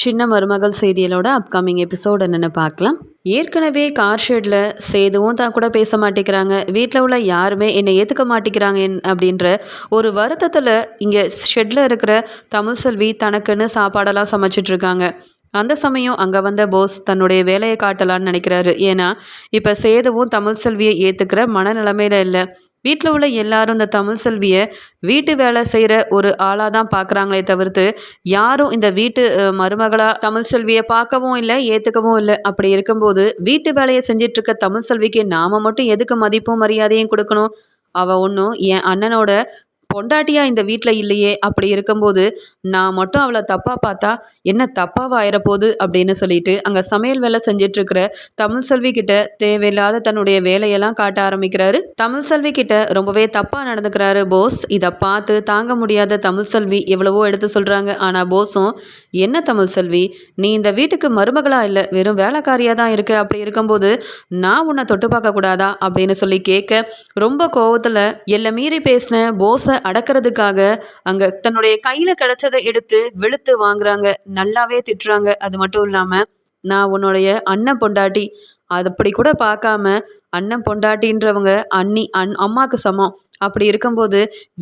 சின்ன மருமகள் சீரியலோட upcoming episode என்னென்னு பார்க்கலாம். ஏற்கனவே கார் ஷெட்டில் சேதுவும் தான் கூட பேச மாட்டேங்கிறாங்க. வீட்டில் உள்ள யாருமே என்னை ஏற்றுக்க மாட்டேங்கிறாங்க என் அப்படின்ற ஒரு வருத்தத்தில் இங்கே ஷெட்டில் இருக்கிற தமிழ் செல்வி தனக்குன்னு சாப்பாடெல்லாம் சமைச்சிட்ருக்காங்க அந்த சமயம் அங்கே வந்த போஸ் தன்னுடைய வேலையை காட்டலான்னு நினைக்கிறாரு. ஏன்னா இப்போ சேதுவும் தமிழ் செல்வியை ஏற்றுக்கிற மனநிலைமையில் இல்லை. வீட்டில் உள்ள எல்லாரும் இந்த தமிழ் செல்வியை வீட்டு வேலை செய்கிற ஒரு ஆளாக தான் பார்க்குறாங்களே தவிர்த்து யாரும் இந்த வீட்டு மருமகளாக தமிழ் செல்வியை பார்க்கவும் இல்லை ஏற்றுக்கவும் இல்லை. அப்படி இருக்கும்போது வீட்டு வேலையை செஞ்சிட்ருக்க தமிழ் செல்விக்கு நாம் மட்டும் எதுக்கு மதிப்பும் மரியாதையும் கொடுக்கணும்? அவள் ஒன்றும் என் அண்ணனோட பொண்டாட்டியா இந்த வீட்டில் இல்லையே அப்படி இருக்கும்போது நான் மட்டும் அவளை தப்பாக பார்த்தா என்ன தப்பாக ஆயிரப்போகுது அப்படின்னு சொல்லிட்டு அங்கே சமையல் வேலை செஞ்சிட்ருக்கிற தமிழ் செல்வி கிட்ட தேவையில்லாத தன்னுடைய வேலையெல்லாம் காட்ட ஆரம்பிக்கிறாரு. தமிழ் செல்வி கிட்ட ரொம்பவே தப்பாக நடந்துக்கிறாரு போஸ் இதை பார்த்து தாங்க முடியாத தமிழ் செல்வி எவ்வளவோ எடுத்து சொல்கிறாங்க ஆனால் போஸும் என்ன தமிழ் செல்வி? நீ இந்த வீட்டுக்கு மருமகளாக இல்லை? வெறும் வேலைக்காரியாக தான் இருக்கு. அப்படி இருக்கும்போது நான் உன்னை தொட்டு பார்க்கக்கூடாதா? அப்படின்னு சொல்லி கேட்க ரொம்ப கோவத்தில் எல்லை மீறி பேசின போஸை அடக்கிறதுக்காக அங்க தன்னுடைய கையில கிடைச்சதை எடுத்து வெளுத்து வாங்குறாங்க. நல்லாவே திட்டுறாங்க. அது மட்டும் இல்லாம நான் உன்னுடைய அண்ணன் பொண்டாட்டி. அது அப்படி கூட பார்க்காம அண்ணன் பொண்டாட்டின்றவங்க அண்ணி அண் அம்மாவுக்கு சமம். அப்படி இருக்கும்போது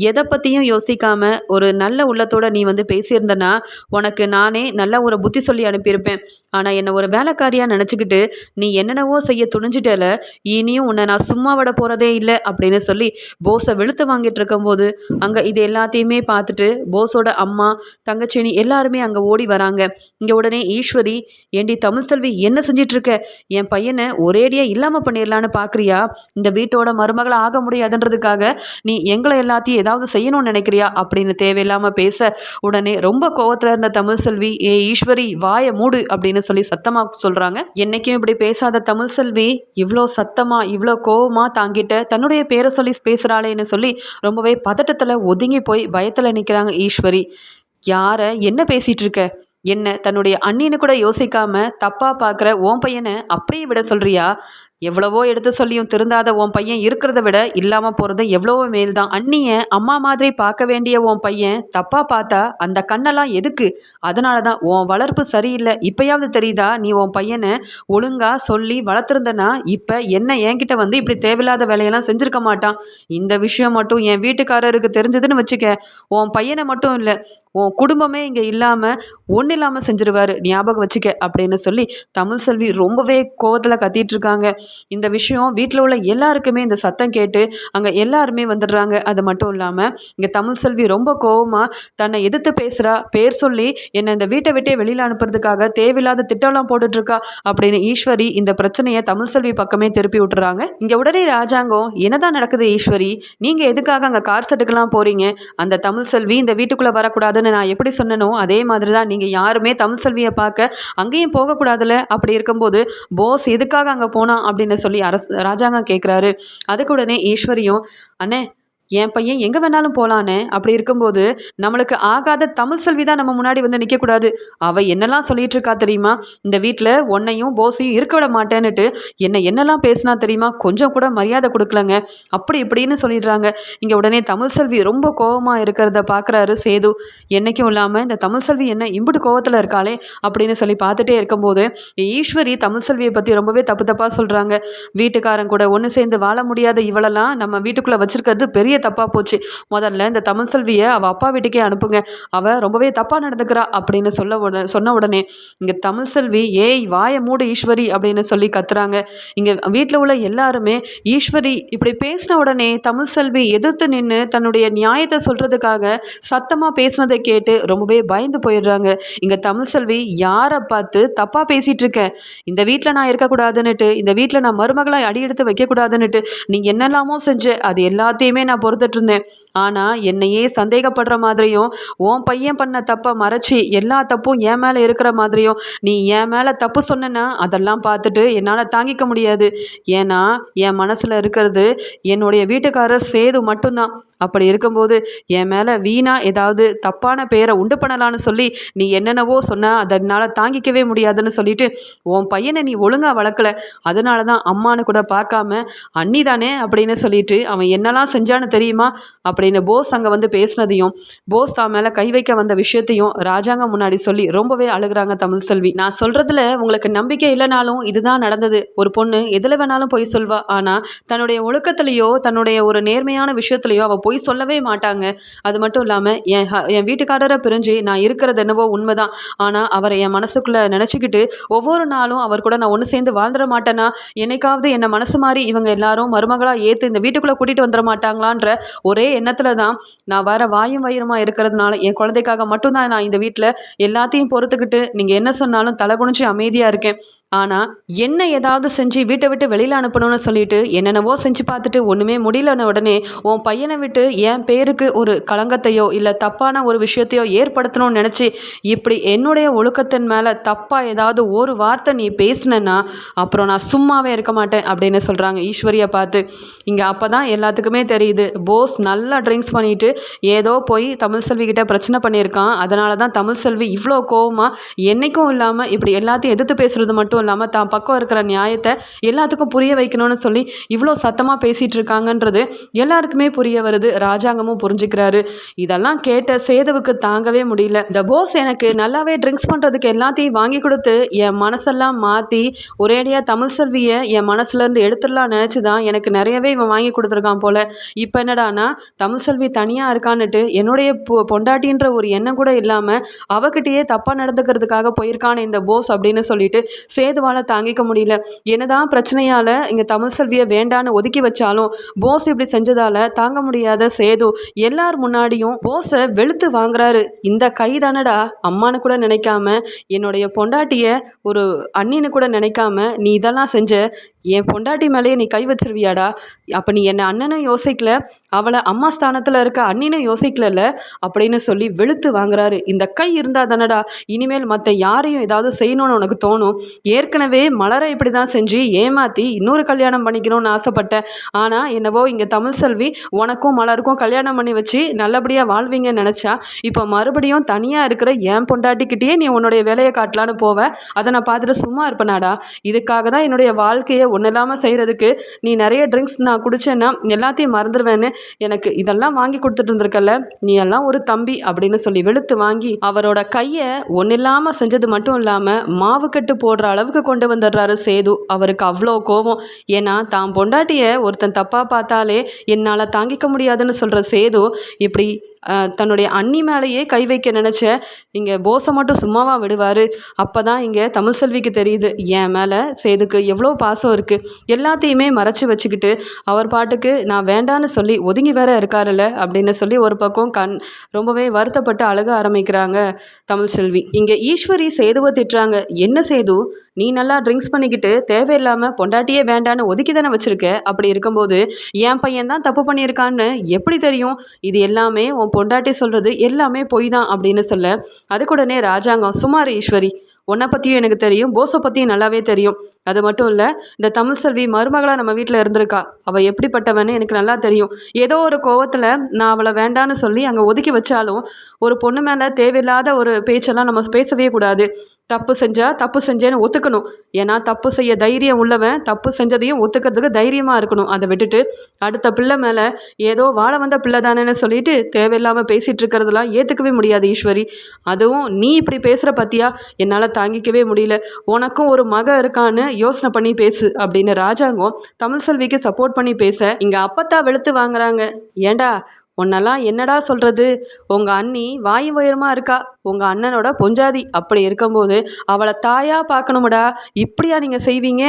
எதை பற்றியும் யோசிக்காம ஒரு நல்ல உள்ளத்தோடு நீ வந்து பேசியிருந்தனா உனக்கு நானே நல்ல ஒரு புத்தி சொல்லி அனுப்பியிருப்பேன். ஆனால் என்னை ஒரு வேலைக்காரியாக நினச்சிக்கிட்டு நீ என்னென்னவோ செய்ய துணிஞ்சிட்டல இனியும் உன்னை நான் சும்மா விட போகிறதே இல்லை அப்படின்னு சொல்லி போஸை வெளுத்து வாங்கிட்டு இருக்கும்போது அங்கே இது எல்லாத்தையுமே பார்த்துட்டு போஸோட அம்மா தங்கச்சினி எல்லாருமே அங்கே ஓடி வராங்க. இங்கே உடனே ஈஸ்வரி ஏண்டி தமிழ் செல்வி என்ன செஞ்சிட்ருக்க? என் பையனை ஒரேடியாக இல்லாமல் பண்ணிடலான்னு பார்க்குறியா இந்த வீட்டோட மருமகளை ஆக முடியாதுன்றதுக்காக நீ எங்களை எல்லாத்தையும் ஏதாவது செய்யணும்னு நினைக்கிறியா அப்படின்னு தேவையில்லாமல் பேச உடனே ரொம்ப கோவத்தில் இருந்த தமிழ் செல்வி ஏ ஈஸ்வரி வாய மூடு அப்படின்னு சொல்லி சத்தமாக சொல்கிறாங்க என்றைக்கும் இப்படி பேசாத தமிழ் செல்வி இவ்வளோ சத்தமாக இவ்வளோ கோவமாக தாங்கிட்ட தன்னுடைய பேரை சொல்லி பேசுகிறாளேன்னு சொல்லி ரொம்பவே பதட்டத்தில் ஒதுங்கி போய் பயத்தில் நிற்கிறாங்க ஈஸ்வரி. யாரை என்ன பேசிகிட்டு இருக்க? என்ன தன்னுடைய அண்ணின்னு கூட யோசிக்காம தப்பாக பார்க்குற ஓம் பையனை அப்படியே விட சொல்கிறியா எவ்வளவோ எடுத்து சொல்லியும் திருந்தாத உன் பையன் இருக்கிறத விட இல்லாமல் போகிறது எவ்வளவோ மேல் தான் அண்ணியை அம்மா மாதிரி பார்க்க வேண்டிய உன் பையன் தப்பாக பார்த்தா அந்த கண்ணெல்லாம் எதுக்கு? அதனால தான் உன் வளர்ப்பு சரியில்லை. இப்போயாவது தெரியுதா? நீ உன் பையனை ஒழுங்காக சொல்லி வளர்த்துருந்தனா இப்போ என்ன என்கிட்ட வந்து இப்படி தேவையில்லாத வேலையெல்லாம் செஞ்சுருக்க மாட்டான்? இந்த விஷயம் மட்டும் என் வீட்டுக்காரருக்கு தெரிஞ்சதுன்னு வச்சுக்க. உன் பையனை மட்டும் இல்லை உன் குடும்பமே இங்கே இல்லாமல் ஒன்றும் இல்லாமல் செஞ்சிருவாரு. ஞாபகம் வச்சுக்க அப்படின்னு சொல்லி தமிழ் செல்வி ரொம்பவே கோவத்தில் கத்திட்டு இருக்காங்க. இந்த விஷயம் வீட்டில் உள்ள எல்லாருக்குமே இந்த சத்தம் கேட்டு அங்கே எல்லாருமே வந்துடுறாங்க. அது மட்டும் இல்லாமல் இங்கே தமிழ் செல்வி ரொம்ப கோவமாக தன்னை எதிர்த்து பேசுகிறா பேர் சொல்லி என்னை இந்த வீட்டை விட்டே வெளியில் அனுப்புறதுக்காக தேவையில்லாத திட்டம்லாம் போட்டுட்ருக்கா அப்படின்னு ஈஸ்வரி இந்த பிரச்சனையை தமிழ் செல்வி பக்கமே திருப்பி விட்டுறாங்க. இங்கே உடனே ராஜாங்கம் என்னதான் நடக்குது ஈஸ்வரி? நீங்கள் எதுக்காக அங்கே கார் செட்டுக்கெல்லாம் போகிறீங்க அந்த தமிழ் செல்வி இந்த வீட்டுக்குள்ளே வரக்கூடாதுன்னு நான் எப்படி சொன்னனோ அதே மாதிரி தான் நீங்கள் யாருமே தமிழ் செல்வியை பார்க்க அங்கேயும் போகக்கூடாதுல்ல அப்படி இருக்கும்போது போஸ் எதுக்காக அங்கே போனால் அப்படின்னு சொல்லி அரசு ராஜாங்கம் கேட்குறாரு அதுக்கு உடனே ஈஸ்வரியும் அண்ணே என் பையன் எங்கே வேணாலும் போகலானே அப்படி இருக்கும்போது நம்மளுக்கு ஆகாத தமிழ் செல்வி தான் நம்ம முன்னாடி வந்து நிற்கக்கூடாது அவள் என்னெல்லாம் சொல்லிட்டு இருக்கா தெரியுமா? இந்த வீட்டில் உன்னையும் போசையும் இருக்க விட மாட்டேன்னுட்டு என்னை என்னெல்லாம் பேசினா தெரியுமா? கொஞ்சம் கூட மரியாதை கொடுக்கலங்க. அப்படி இப்படின்னு சொல்லிடுறாங்க. இங்கே உடனே தமிழ் செல்வி ரொம்ப கோபமாக இருக்கிறத பார்க்குறாரு சேது. என்றைக்கும் இல்லாமல் இந்த தமிழ் செல்வி என்ன இம்புட்டு கோவத்தில் இருக்காளே அப்படின்னு சொல்லி பார்த்துட்டே இருக்கும்போது ஈஸ்வரி தமிழ் செல்வியை பற்றி ரொம்பவே தப்பு தப்பாக சொல்கிறாங்க வீட்டுக்காரன் கூட ஒன்று சேர்ந்து வாழ முடியாத இவளெல்லாம் நம்ம வீட்டுக்குள்ளே வச்சுருக்கிறது பெரிய தப்பாக போச்சு. முதல்ல இந்த தமிழ் செல்வியை அவள் அப்பா வீட்டுக்கே அனுப்புங்க. அவள் ரொம்பவே தப்பாக நடந்துக்கிறா அப்படின்னு சொல்ல உடனே சொன்ன உடனே இங்கே தமிழ் செல்வி ஏய் வாய மூடு ஈஸ்வரி அப்படின்னு சொல்லி கத்துறாங்க. இங்கே வீட்டில் உள்ள எல்லாருமே ஈஸ்வரி இப்படி பேசின உடனே தமிழ் செல்வி எதிர்த்து நின்று தன்னுடைய நியாயத்தை சொல்கிறதுக்காக சத்தமாக பேசினதை கேட்டு ரொம்பவே பயந்து போயிடுறாங்க. இங்கே தமிழ் செல்வி யாரை பார்த்து தப்பாக பேசிகிட்டு இருக்கேன் இந்த வீட்டில் நான் இருக்கக்கூடாதுன்னுட்டு இந்த வீட்டில் நான் மருமகளாக அடி எடுத்து வைக்கக்கூடாதுன்னுட்டு நீ என்னெல்லாமோ செஞ்ச அது எல்லாத்தையுமே நான் பொறுத்துட்டு இருந்தேன் ஆனால் என்னையே சந்தேகப்படுற மாதிரியும் உன் பையன் பண்ண தப்பை மறைச்சி எல்லா தப்பும் என் மேலே இருக்கிற மாதிரியும் நீ என் மேலே தப்பு சொன்னேன்னா அதெல்லாம் பார்த்துட்டு என்னால் தாங்கிக்க முடியாது. ஏன்னா என் மனசில் இருக்கிறது என்னுடைய வீட்டுக்காரர் சேது மட்டும்தான். அப்படி இருக்கும்போது என் மேலே வீணா ஏதாவது தப்பான பேரை உண்டு பண்ணலான்னு சொல்லி நீ என்னென்னவோ சொன்ன அதனால் தாங்கிக்கவே முடியாதுன்னு சொல்லிட்டு உன் பையனை நீ ஒழுங்காக வளர்க்கல. அதனால தான் அம்மானு கூட பார்க்காம அண்ணி தானே? அப்படின்னு சொல்லிட்டு அவன் என்னெல்லாம் செஞ்சான்னு தெரியுமா? அப்படின்னு போஸ் அங்கே வந்து பேசினதையும் போஸ் தான் மேலே கை வைக்க வந்த விஷயத்தையும் ராஜாங்க முன்னாடி சொல்லி ரொம்பவே அழுகுறாங்க தமிழ் செல்வி. நான் சொல்கிறதுல உங்களுக்கு நம்பிக்கை இல்லைனாலும் இதுதான் நடந்தது. ஒரு பொண்ணு எதில் வேணாலும் பொய் சொல்வா. ஆனால் தன்னுடைய ஒழுக்கத்துலேயோ தன்னுடைய ஒரு நேர்மையான விஷயத்துலையோ அவள் பொய் சொல்லவே மாட்டாங்க. அது மட்டும் இல்லாமல் என் ஹ- என் வீட்டுக்காரரை பிரிஞ்சு நான் இருக்கிறது என்னவோ உண்மைதான். ஆனால் அவரை என் மனசுக்குள்ளே நினச்சிக்கிட்டு ஒவ்வொரு நாளும் அவர் கூட நான் ஒன்று சேர்ந்து வாழ்ந்துட மாட்டேனா? என்னைக்காவது என்னை மனசு மாதிரி இவங்க எல்லாரும் மருமகளாக ஏற்று இந்த வீட்டுக்குள்ளே கூட்டிகிட்டு வந்துட மாட்டாங்களான்ற ஒரே எண்ணத்தில் தான் நான் வர வாயும் வயிறுமா இருக்கிறதுனால என் குழந்தைக்காக மட்டும்தான் நான் இந்த வீட்டில் எல்லாத்தையும் பொறுத்துக்கிட்டு நீங்கள் என்ன சொன்னாலும் தலை குனிஞ்சு அமைதியாக இருக்கேன். ஆனால் என்ன ஏதாவது செஞ்சு வீட்டை விட்டு வெளியில் அனுப்பணும்னு சொல்லிட்டு என்னென்னவோ செஞ்சு பார்த்துட்டு ஒன்றுமே முடியலன உடனே உன் பையனை விட்டு என் பேருக்கு ஒரு களங்கத்தையோ இல்லை தப்பான ஒரு விஷயத்தையோ ஏற்படுத்தணும்னு நினச்சி இப்படி என்னுடைய ஒழுக்கத்தின் மேலே தப்பாக ஏதாவது ஒரு வார்த்தை நீ பேசினேன்னா அப்புறம் நான் சும்மாவே இருக்க மாட்டேன் அப்படின்னு சொல்கிறாங்க ஈஸ்வரியை பார்த்து. இங்கே அப்போ தான் எல்லாத்துக்குமே தெரியுது போஸ் நல்லா ட்ரிங்க்ஸ் பண்ணிட்டு ஏதோ போய் தமிழ் செல்வி கிட்ட பிரச்சனை பண்ணியிருக்கான். அதனால தான் தமிழ் செல்வி இவ்வளோ கோவமாக என்றைக்கும் இல்லாமல் இப்படி எல்லாத்தையும் எதிர்த்து பேசுகிறது மட்டும் இல்லாமல் தான் பக்கம் இருக்கிற நியாயத்தை எல்லாத்துக்கும் புரிய வைக்கணும்னு சொல்லி இவ்வளோ சத்தமாக பேசிகிட்டு இருக்காங்கன்றது எல்லாருக்குமே புரிய வருது. ராஜாங்கமும் புரிஞ்சுக்கிறாரு. இதெல்லாம் கேட்ட சேதவுக்கு தாங்கவே முடியல. இந்த போஸ் எனக்கு நல்லாவே ட்ரிங்க்ஸ் பண்ணுறதுக்கு எல்லாத்தையும் வாங்கி கொடுத்து என் மனசெல்லாம் மாற்றி ஒரேடியாக தமிழ் செல்வியை என் மனசுலேருந்து எடுத்துடலாம் நினச்சி தான் எனக்கு நிறையவே இவன் வாங்கி கொடுத்துருக்கான் போல். இப்போ என்னடானா தமிழ் செல்வி தனியாக இருக்கான்னுட்டு என்னுடைய பொ பொண்டாட்டின்ற ஒரு எண்ணம் கூட இல்லாமல் அவகிட்டயே தப்பாக நடந்துக்கிறதுக்காக போயிருக்கான இந்த போஸ் அப்படின்னு சொல்லிட்டு சேதுவால் தாங்கிக்க முடியல. என்னதான் பிரச்சனையால் இங்கே தமிழ் செல்வியை வேண்டான்னு ஒதுக்கி வச்சாலும் போஸ் இப்படி செஞ்சதால் தாங்க முடியாத சேது. எல்லார் முன்னாடியும் போஸை வெளுத்து வாங்குறாரு. இந்த கை தானடா அம்மானு கூட நினைக்காம என்னுடைய பொண்டாட்டியை ஒரு அண்ணின்னு கூட நினைக்காம நீ இதெல்லாம் செஞ்ச. என் பொண்டாட்டி மேலேயே நீ கை வச்சிருவியாடா. அப்போ நீ என்னை அண்ணனும் யோசிக்கல அவளை அம்மா ஸ்தானத்தில் இருக்க அண்ணினும் யோசிக்கலல்ல அப்படின்னு சொல்லி வெளுத்து வாங்குறாரு. இந்த கை இருந்தால் தானடா இனிமேல் மற்ற யாரையும் ஏதாவது செய்யணும்னு உனக்கு தோணும். ஏற்கனவே மலரை இப்படி தான் செஞ்சு ஏமாற்றி இன்னொரு கல்யாணம் பண்ணிக்கணும்னு ஆசைப்பட்டேன் ஆனால் என்னவோ இங்கே தமிழ் செல்வி உனக்கும் மலருக்கும் கல்யாணம் பண்ணி வச்சு நல்லபடியாக வாழ்வீங்கன்னு நினச்சா இப்போ மறுபடியும் தனியாக இருக்கிற என் பொண்டாட்டிக்கிட்டேயே நீ உன்னுடைய வேலையை காட்டலான்னு போவ? அதை நான் பார்த்துட்டு சும்மா இருப்பேனாடா. இதுக்காக தான் என்னுடைய வாழ்க்கையை ஒன்றும் இல்லாமல் செய்கிறதுக்கு நீ நிறைய ட்ரிங்க்ஸ் நான் குடிச்சேன்னா எல்லாத்தையும் மறந்துடுவேன்னு எனக்கு இதெல்லாம் வாங்கி கொடுத்துட்டு இருந்திருக்கல நீ எல்லாம் ஒரு தம்பி அப்படின்னு சொல்லி வெளுத்து வாங்கி அவரோட கையை ஒன்றும் இல்லாமல் செஞ்சது மட்டும் இல்லாமல் மாவு கட்டு போடுற அளவுக்கு கொண்டு வந்துடுறாரு சேது. அவருக்கு அவ்வளோ கோபம். ஏன்னா தான் பொண்டாட்டியை ஒருத்தன் தப்பாக பார்த்தாலே என்னால் தாங்கிக்க முடியாதுன்னு சொல்கிற சேது இப்படி தன்னுடைய அண்ணி மேலேயே கை வைக்க நினச்ச இங்கே போஸை மட்டும் சும்மாவா விடுவார். அப்போ தான் இங்கே தமிழ் செல்விக்கு தெரியுது என் மேலே சேதுக்கு எவ்வளோ பாசம் இருக்குது எல்லாத்தையுமே மறைச்சி வச்சுக்கிட்டு அவர் பாட்டுக்கு நான் வேண்டான்னு சொல்லி ஒதுங்கி வேற இருக்காருல்ல அப்படின்னு சொல்லி ஒரு பக்கம் கண் ரொம்பவே வருத்தப்பட்டு அழுக ஆரம்பிக்கிறாங்க தமிழ் செல்வி. இங்கே ஈஸ்வரி சேதுவை திட்டுறாங்க என்ன சேது? நீ நல்லா ட்ரிங்க்ஸ் பண்ணிக்கிட்டு தேவையில்லாமல் பொண்டாட்டியே வேண்டான்னு ஒதுக்கி தானே வச்சுருக்க? அப்படி இருக்கும்போது என் பையன் தான் தப்பு பண்ணியிருக்கான்னு எப்படி தெரியும்? இது எல்லாமே உன் பொண்டாட்டி சொல்கிறது எல்லாமே பொய் தான் அப்படின்னு சொல்ல அதுக்குடனே ராஜாங்கம் சுமார் ஈஸ்வரி உன்னை பற்றியும் எனக்கு தெரியும் போஸை பற்றியும் நல்லாவே தெரியும். அது மட்டும் இல்லை இந்த தமிழ் செல்வி மருமகளாக நம்ம வீட்டில் இருந்திருக்கா. அவள் எப்படிப்பட்டவன்னு எனக்கு நல்லா தெரியும். ஏதோ ஒரு கோவத்தில் நான் அவளை வேண்டான்னு சொல்லி அங்கே ஒதுக்கி வச்சாலும் ஒரு பொண்ணு மேலே தேவையில்லாத ஒரு பேச்செல்லாம் நம்ம பேசவே கூடாது. தப்பு செஞ்சால் தப்பு செஞ்சேன்னு ஒத்துக்கணும். ஏன்னா தப்பு செய்ய தைரியம் உள்ளவன் தப்பு செஞ்சதையும் ஒத்துக்கிறதுக்கு தைரியமாக இருக்கணும். அதை விட்டுட்டு அடுத்த பிள்ளை மேலே ஏதோ வாழ வந்த பிள்ளை தானேன்னு சொல்லிட்டு தேவையில்லாமல் பேசிகிட்டு இருக்கிறதெல்லாம் ஏற்றுக்கவே முடியாது ஈஸ்வரி. அதுவும் நீ இப்படி பேசுகிற பத்தியா? என்னால் தாங்கிக்கவே முடியல. உனக்கும் ஒரு மக இருக்கான்னு யோசனை பண்ணி பேசு அப்படின்னு ராஜாங்கம் தமிழ் செல்விக்கு சப்போர்ட் பண்ணி பேச இங்கே அப்பத்தா வெளுத்து வாங்குறாங்க. ஏண்டா உன்னெல்லாம் என்னடா சொல்கிறது உங்கள் அண்ணி வாயு உயரமாக இருக்கா? உங்கள் அண்ணனோட பொஞ்சாதி அப்படி இருக்கும்போது அவளை தாயாக பார்க்கணுமுடா. இப்படியா நீங்கள் செய்வீங்க?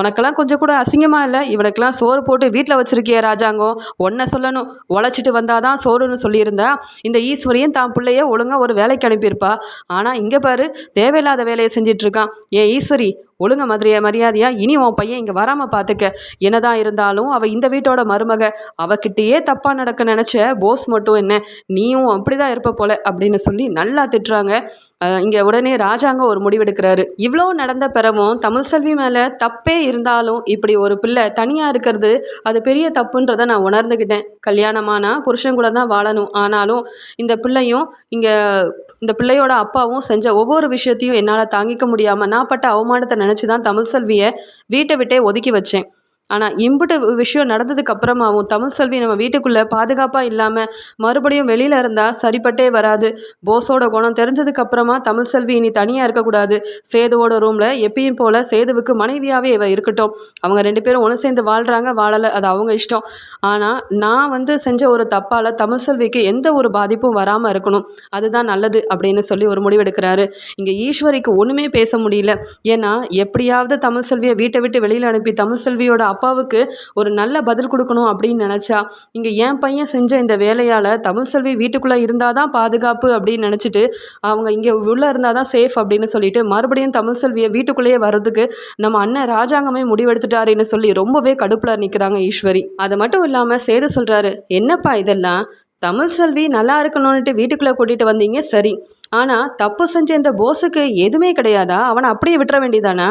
உனக்கெல்லாம் கொஞ்சம் கூட அசிங்கமாக இல்லை? இவனுக்கெல்லாம் சோறு போட்டு வீட்டில் வச்சுருக்கிய ராஜாங்கம். ஒன்றை சொல்லணும். உழைச்சிட்டு வந்தாதான் சோறுன்னு சொல்லியிருந்தா. இந்த ஈஸ்வரியும் தான் பிள்ளைய ஒழுங்காக ஒரு வேலைக்கு அனுப்பியிருப்பா. ஆனால் இங்கே பாரு தேவையில்லாத வேலையை செஞ்சிட்டு இருக்கான். ஈஸ்வரி ஒழுங்க மதுரைய மரியாதையா? இனி உன் பையன் இங்கே வராமல் பார்த்துக்க என்னதான் இருந்தாலும் அவள் இந்த வீட்டோட மருமக. அவகிட்டயே தப்பாக நடக்க நினச்ச போஸ் மட்டும் என்ன? நீயும் அப்படி தான் இருப்ப போல அப்படின்னு சொல்லி நல்லா திட்டு திட்டுறாங்க இங்கே உடனே ராஜாங்கம் ஒரு முடிவெடுக்கிறாரு. இவ்வளோ நடந்த பிறவும் தமிழ் செல்வி மேலே தப்பே இருந்தாலும் இப்படி ஒரு பிள்ளை தனியாக இருக்கிறது அது பெரிய தப்புன்றதை நான் உணர்ந்துக்கிட்டேன் கல்யாணமானா புருஷன் கூட தான் வாழணும். ஆனாலும் இந்த பிள்ளையும் இங்கே இந்த பிள்ளையோட அப்பாவும் செஞ்ச ஒவ்வொரு விஷயத்தையும் என்னால் தாங்கிக்க முடியாமல் நான் பட்ட அவமானத்தை நினச்சி தான் தமிழ் செல்வியை வீட்டை விட்டே ஒதுக்கி வச்சேன். ஆனால் இம்புட்டு விஷயம் நடந்ததுக்கு அப்புறமாவும் தமிழ் செல்வி நம்ம வீட்டுக்குள்ளே பாதுகாப்பாக இல்லாமல் மறுபடியும் வெளியில் இருந்தால் சரிப்பட்டே வராது. போஸோட குணம் தெரிஞ்சதுக்கு அப்புறமா தமிழ் செல்வி இனி தனியாக இருக்கக்கூடாது சேதுவோட ரூமில் எப்பயும் போல் சேதுவுக்கு மனைவியாகவே இவ இருக்கட்டும். அவங்க ரெண்டு பேரும் ஒன்று சேர்ந்து வாழ்கிறாங்க வாழலை அது அவங்க இஷ்டம். ஆனால் நான் வந்து செஞ்ச ஒரு தப்பால் தமிழ் செல்விக்கு எந்த ஒரு பாதிப்பும் வராமல் இருக்கணும். அதுதான் நல்லது அப்படின்னு சொல்லி ஒரு முடிவெடுக்கிறாரு. இங்கே ஈஸ்வரிக்கு ஒன்றுமே பேச முடியல. ஏன்னா எப்படியாவது தமிழ் செல்வியை வீட்டை விட்டு வெளியில் அனுப்பி தமிழ் செல்வியோட அப்பாவுக்கு ஒரு நல்ல பதில் கொடுக்கணும் அப்படின்னு நினச்சா இங்கே என் பையன் செஞ்ச இந்த வேலையால் தமிழ் செல்வி வீட்டுக்குள்ளே இருந்தால் தான் பாதுகாப்பு அப்படின்னு நினச்சிட்டு அவங்க இங்கே உள்ளே இருந்தால் தான் சேஃப் அப்படின்னு சொல்லிட்டு மறுபடியும் தமிழ் செல்வியை வீட்டுக்குள்ளேயே வர்றதுக்கு நம்ம அண்ணன் ராஜாங்கமே முடிவெடுத்துட்டாருன்னு சொல்லி ரொம்பவே கடுப்பில் நிற்கிறாங்க ஈஸ்வரி. அது மட்டும் இல்லாமல் சேது சொல்கிறாரு என்னப்பா இதெல்லாம்? தமிழ் செல்வி நல்லா இருக்கணும்னுட்டு வீட்டுக்குள்ளே கூட்டிகிட்டு வந்தீங்க சரி. ஆனால் தப்பு செஞ்ச இந்த போஸுக்கு எதுவுமே கிடையாதா? அவனை அப்படியே விட்டுற வேண்டியதானா?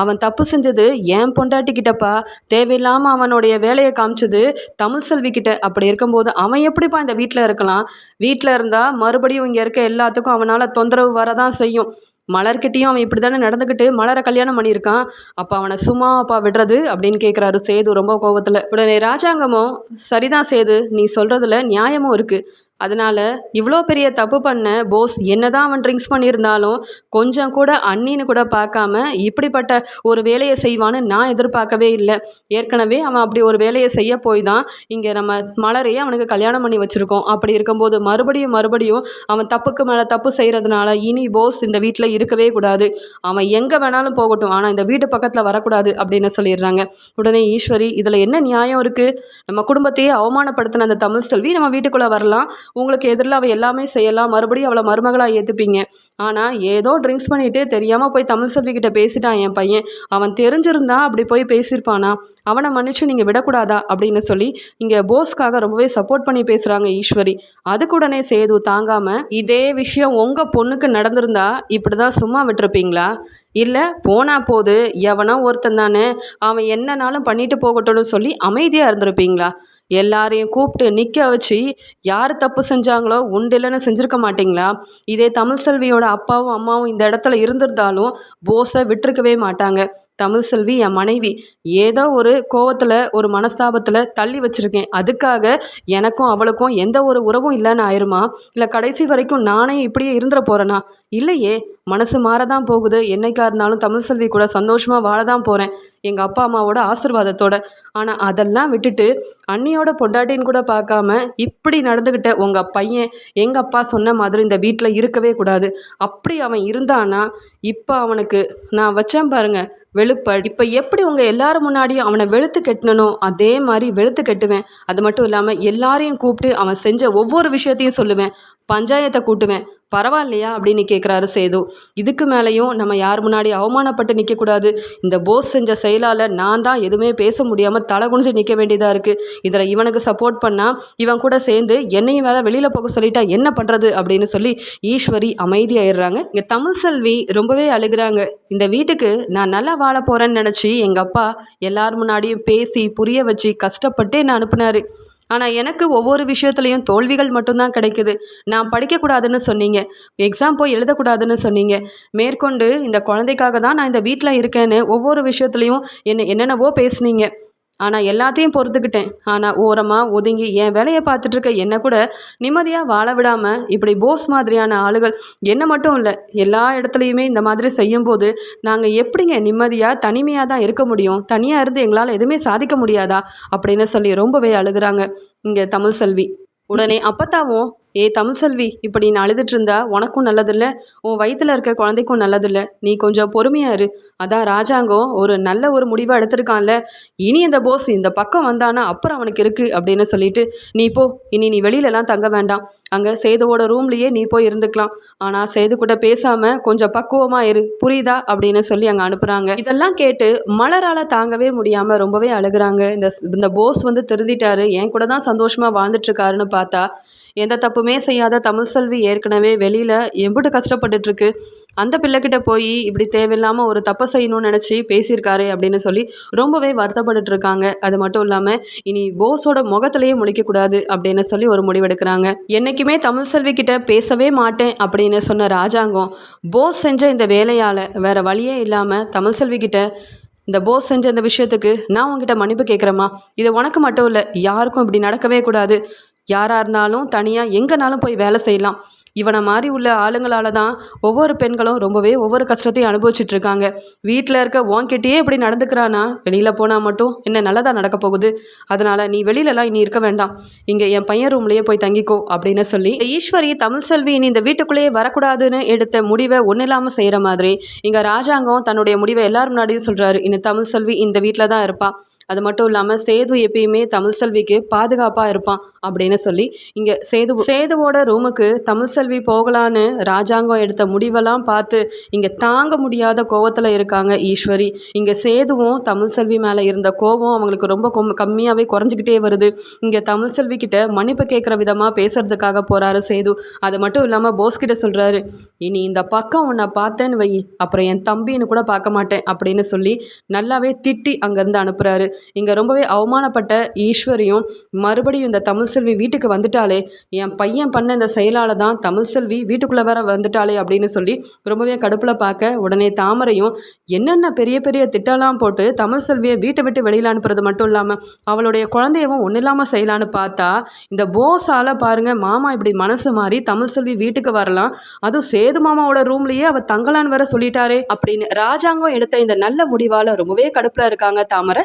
அவன் தப்பு செஞ்சது ஏன் பொண்டாட்டிக்கிட்டப்பா தேவையில்லாமல் அவனுடைய வேலையை காமிச்சது தமிழ் செல்வி கிட்ட. அப்படி இருக்கும்போது அவன் எப்படிப்பா இந்த வீட்டில் இருக்கலாம்? வீட்டில் இருந்தால் மறுபடியும் இங்கே இருக்க எல்லாத்துக்கும் அவனால் தொந்தரவு வரதான் செய்யும். மலர்கிட்டையும் அவன் இப்படி தானே நடந்துக்கிட்டு மலரை கல்யாணம் பண்ணியிருக்கான். அப்போ அவனை சும்மா அப்பா விடுறது அப்படின்னு கேட்குறாரு சேது ரொம்ப கோபத்தில் உடனே ராஜாங்கமும் சரிதான் சேது. நீ சொல்கிறதுல நியாயமும் இருக்குது அதனால் இவ்வளோ பெரிய தப்பு பண்ண போஸ் என்ன தான் அவன் ட்ரிங்க்ஸ் பண்ணியிருந்தாலும் கொஞ்சம் கூட அண்ணின்னு கூட பார்க்காம இப்படிப்பட்ட ஒரு வேலையை செய்வான்னு நான் எதிர்பார்க்கவே இல்லை. ஏற்கனவே அவன் அப்படி ஒரு வேலையை செய்ய போய் தான் இங்கே நம்ம மலரையே அவனுக்கு கல்யாணம் பண்ணி வச்சுருக்கோம். அப்படி இருக்கும்போது மறுபடியும் மறுபடியும் அவன் தப்புக்கு மேலே தப்பு செய்கிறதுனால இனி போஸ் இந்த வீட்டில் இருக்கவே கூடாது. அவன் எங்கே வேணாலும் போகட்டும். ஆனால் இந்த வீட்டு பக்கத்தில் வரக்கூடாது அப்படின்னு சொல்லிடுறாங்க. உடனே ஈஸ்வரி இதில் என்ன நியாயம் இருக்குது நம்ம குடும்பத்தையே அவமானப்படுத்தின அந்த தமிழ் செல்வி நம்ம வீட்டுக்குள்ளே வரலாம். உங்களுக்கு எதிரில் அவள் எல்லாமே செய்யலாம். மறுபடியும் அவளை மருமகளாக ஏற்றுப்பீங்க ஆனால் ஏதோ ட்ரிங்க்ஸ் பண்ணிவிட்டு தெரியாமல் போய் தமிழ் செல்விக்கிட்ட பேசிட்டான் என் பையன். அவன் தெரிஞ்சிருந்தா அப்படி போய் பேசியிருப்பானா? அவனை மன்னிச்சு நீங்கள் விடக்கூடாதா? அப்படின்னு சொல்லி இங்கே போஸ்க்காக ரொம்பவே சப்போர்ட் பண்ணி பேசுகிறாங்க ஈஸ்வரி. அதுக்குடனே சேது தாங்காமல் இதே விஷயம் உங்கள் பொண்ணுக்கு நடந்திருந்தா இப்படி தான் சும்மா விட்டுருப்பீங்களா? இல்லை போனா போது எவனோ ஒருத்தன் தானே அவன் என்னனாலும் பண்ணிட்டு போகட்டும்னு சொல்லி அமைதியாக இருந்திருப்பீங்களா? எல்லாரையும் கூப்பிட்டு நிற்க வச்சு யார் தப்பு செஞ்சாங்களோ உண்டு இல்லைன்னு செஞ்சுருக்க மாட்டிங்களா? இதே தமிழ் செல்வியோட அப்பாவும் அம்மாவும் இந்த இடத்துல இருந்திருந்தாலும் போஸை விட்டுருக்கவே மாட்டாங்க. தமிழ் செல்வி என் மனைவி ஏதோ ஒரு கோவத்தில் ஒரு மனஸ்தாபத்தில் தள்ளி வச்சுருக்கேன். அதுக்காக எனக்கும் அவளுக்கும் எந்த ஒரு உறவும் இல்லைன்னு ஆயிருமா? இல்லை கடைசி வரைக்கும் நானே இப்படியே இருந்துட போகிறேனா இல்லையே மனசு மாறதான் போகுது. என்னைக்கா இருந்தாலும் தமிழ் செல்வி கூட சந்தோஷமாக வாழ தான் போகிறேன் எங்கள் அப்பா அம்மாவோட ஆசிர்வாதத்தோட. ஆனால் அதெல்லாம் விட்டுட்டு அண்ணியோட பொண்டாட்டின்னு கூட பார்க்காம இப்படி நடந்துக்கிட்ட உங்கள் பையன் எங்கள் அப்பா சொன்ன மாதிரி இந்த வீட்டில் இருக்கவே கூடாது. அப்படி அவன் இருந்தானா? இப்போ அவனுக்கு நான் வச்சேன் பாருங்கள் வெளுப்பட் இப்போ எப்படி உங்கள் எல்லாரும் முன்னாடியும் அவனை வெளுத்து கெட்டனோ அதே மாதிரி வெளுத்து கெட்டுவேன். அது மட்டும் இல்லாமல் எல்லாரையும் கூப்பிட்டு அவன் செஞ்ச ஒவ்வொரு விஷயத்தையும் சொல்லுவேன். பஞ்சாயத்தை கூட்டுவேன். பரவாயில்லையா அப்படின்னு கேட்குறாரு சேது. இதுக்கு மேலேயும் நம்ம யார் முன்னாடி அவமானப்பட்டு நிற்கக்கூடாது இந்த போஸ் செஞ்ச செயலால் நான் தான் எதுவுமே பேச முடியாமல் தலை குனிஞ்சு நிற்க வேண்டியதாக இருக்குது இதில் இவனுக்கு சப்போர்ட் பண்ணால் இவன் கூட சேர்ந்து என்னையும் வேலை வெளியில் போக சொல்லிட்டா என்ன பண்ணுறது அப்படின்னு சொல்லி ஈஸ்வரி அமைதியாயிடுறாங்க. இங்கே தமிழ் செல்வி ரொம்பவே அழுகிறாங்க. இந்த வீட்டுக்கு நான் நல்லா வாழ போகிறேன்னு நினச்சி எங்கள் அப்பா எல்லார் முன்னாடியும் பேசி புரிய வச்சு கஷ்டப்பட்டே நான் அனுப்புனாரு. ஆனால் எனக்கு ஒவ்வொரு விஷயத்துலையும் தோல்விகள் மட்டும்தான் கிடைக்குது. நான் படிக்கக்கூடாதுன்னு சொன்னீங்க. எக்ஸாம் போய் எழுதக்கூடாதுன்னு சொன்னீங்க. மேற்கொண்டு இந்த குழந்தைக்காக தான் நான் இந்த வீட்டில் இருக்கேன்னு ஒவ்வொரு விஷயத்துலையும் என்ன என்னென்னவோ பேசுனீங்க. ஆனால் எல்லாத்தையும் பொறுத்துக்கிட்டேன். ஆனால் ஓரமாக ஒதுங்கி என் வேலையை பார்த்துட்ருக்க என்னை கூட நிம்மதியாக வாழ விடாமல் இப்படி போஸ் மாதிரியான ஆளுகள் என்ன மட்டும் இல்லை எல்லா இடத்துலையுமே இந்த மாதிரி செய்யும்போது நாங்கள் எப்படிங்க நிம்மதியாக தனிமையாக தான் இருக்க முடியும்? தனியாக இருந்து எங்களால் எதுவுமே சாதிக்க முடியாதா? அப்படின்னு சொல்லி ரொம்பவே அழுகுறாங்க இங்கே தமிழ் செல்வி. உடனே அப்பத்தாவும் ஏ தமிழ்செல்வி இப்படி நான் அழுதுட்டு இருந்தா உனக்கும் நல்லதில்ல உன் வயிற்றில் இருக்க குழந்தைக்கும் நல்லதில்ல நீ கொஞ்சம் பொறுமையா இரு. அதான் ராஜாங்கம் ஒரு நல்ல ஒரு முடிவை எடுத்திருக்கான்ல. இனி இந்த போஸ் இந்த பக்கம் வந்தானா அப்புறம் அவனுக்கு இருக்கு அப்படின்னு சொல்லிட்டு நீ போ இனி நீ வெளியிலலாம் தங்க வேண்டாம். அங்கே சேதுவோட ரூம்லேயே நீ போய் இருந்துக்கலாம். ஆனால் சேது கூட பேசாமல் கொஞ்சம் பக்குவமாக இரு புரியுதா? அப்படின்னு சொல்லி அங்கே அனுப்புகிறாங்க இதெல்லாம் கேட்டு மலரால் தாங்கவே முடியாமல் ரொம்பவே அழுகுறாங்க. இந்த இந்த போஸ் வந்து திருந்திட்டாரு. என் கூட தான் சந்தோஷமாக வாழ்ந்துட்டுருக்காருன்னு பார்த்தா எந்த தப்பு யாருக்குமே செய்யாத தமிழ் செல்வி ஏற்கனவே வெளியில் எம்பிட்டு கஷ்டப்பட்டுட்டு இருக்கு அந்த பிள்ளைகிட்ட போய் இப்படி தேவையில்லாமல் ஒரு தப்பை செய்யணும்னு நினச்சி பேசியிருக்காரு அப்படின்னு சொல்லி ரொம்பவே வருத்தப்பட்டுட்டு இருக்காங்க அது மட்டும் இல்லாமல் இனி போஸோட முகத்திலேயே முழிக்கக்கூடாது அப்படின்னு சொல்லி ஒரு முடிவெடுக்கிறாங்க. என்றைக்குமே தமிழ் செல்வி கிட்ட பேசவே மாட்டேன் அப்படின்னு சொன்ன ராஜாங்கம் போஸ் செஞ்ச இந்த வேலையால் வேறு வழியே இல்லாமல் தமிழ் செல்வி கிட்ட இந்த போஸ் செஞ்ச இந்த விஷயத்துக்கு நான் உங்ககிட்ட மன்னிப்பு கேட்குறேம்மா இது உனக்கு மட்டும் இல்லை யாருக்கும் இப்படி நடக்கவே கூடாது. யாராக இருந்தாலும் தனியாக எங்கேனாலும் போய் வேலை செய்யலாம். இவனை மாதிரி உள்ள ஆளுங்களால தான் ஒவ்வொரு பெண்களும் ரொம்பவே ஒவ்வொரு கஷ்டத்தையும் அனுபவிச்சுட்டு இருக்காங்க வீட்டில் இருக்க உன்கிட்டயே இப்படி நடந்துக்கிறானா? வெளியில் போனால் மட்டும் என்ன நல்லதாக நடக்க போகுது? அதனால் நீ வெளியிலலாம் இனி இருக்க வேண்டாம். இங்கே என் பையன் ரூம்லேயே போய் தங்கிக்கோ அப்படின்னு சொல்லி ஈஸ்வரி தமிழ் செல்வி இனி இந்த வீட்டுக்குள்ளேயே வரக்கூடாதுன்னு எடுத்த முடிவை ஒன்றும் இல்லாமல் செய்கிற மாதிரி இங்கே ராஜாங்கம் தன்னுடைய முடிவை எல்லாரும் முன்னாடியும் சொல்கிறாரு இனி தமிழ் செல்வி இந்த வீட்டில் தான் இருப்பாள் அது மட்டும் இல்லாமல் சேது எப்பயுமே தமிழ் செல்விக்கு பாதுகாப்பாக இருப்பான் அப்படின்னு சொல்லி இங்கே சேது சேதுவோட ரூமுக்கு தமிழ் செல்வி போகலான்னு ராஜாங்கம் எடுத்த முடிவெல்லாம் பார்த்து இங்கே தாங்க முடியாத கோவத்தில் இருக்காங்க ஈஸ்வரி. இங்கே சேதுவும் தமிழ் செல்வி மேலே இருந்த கோபம் அவங்களுக்கு ரொம்ப கொம் கம்மியாகவே குறைஞ்சிக்கிட்டே வருது. இங்கே தமிழ் செல்வி கிட்ட மன்னிப்பு கேட்குற விதமாக பேசுறதுக்காக போகிறாரு சேது. அது மட்டும் இல்லாமல் போஸ் கிட்ட சொல்கிறாரு இனி இந்த பக்கம் உன்னை பார்த்தேன்னு வை அப்புறம் என் தம்பின்னு கூட பார்க்க மாட்டேன் அப்படின்னு சொல்லி நல்லாவே திட்டி அங்கேருந்து அனுப்புகிறாரு இங்கே ரொம்பவே அவமானப்பட்ட ஈஸ்வரியும் மறுபடியும் இந்த தமிழ் செல்வி வீட்டுக்கு வந்துட்டாலே என் பையன் பண்ண இந்த செயலால் தான் தமிழ் செல்வி வீட்டுக்குள்ளே வேற வந்துட்டாளே அப்படின்னு சொல்லி ரொம்பவே கடுப்பில் பார்க்க உடனே தாமரையும் என்னென்ன பெரிய பெரிய திட்டம்லாம் போட்டு தமிழ் செல்வியை வீட்டை விட்டு வெளியில் அனுப்புறது மட்டும் இல்லாமல் அவளுடைய குழந்தையவும் ஒன்றும் இல்லாமல் செய்யலான்னு பார்த்தா இந்த போஸால் பாருங்கள் மாமா இப்படி மனசு மாறி தமிழ் செல்வி வீட்டுக்கு வரலாம். அதுவும் சேது மாமாவோட ரூம்லேயே அவள் தங்கலான்னு வேற சொல்லிட்டாரே அப்படின்னு ராஜாங்கம் எடுத்த இந்த நல்ல முடிவால் ரொம்பவே கடுப்பில் இருக்காங்க தாமரை.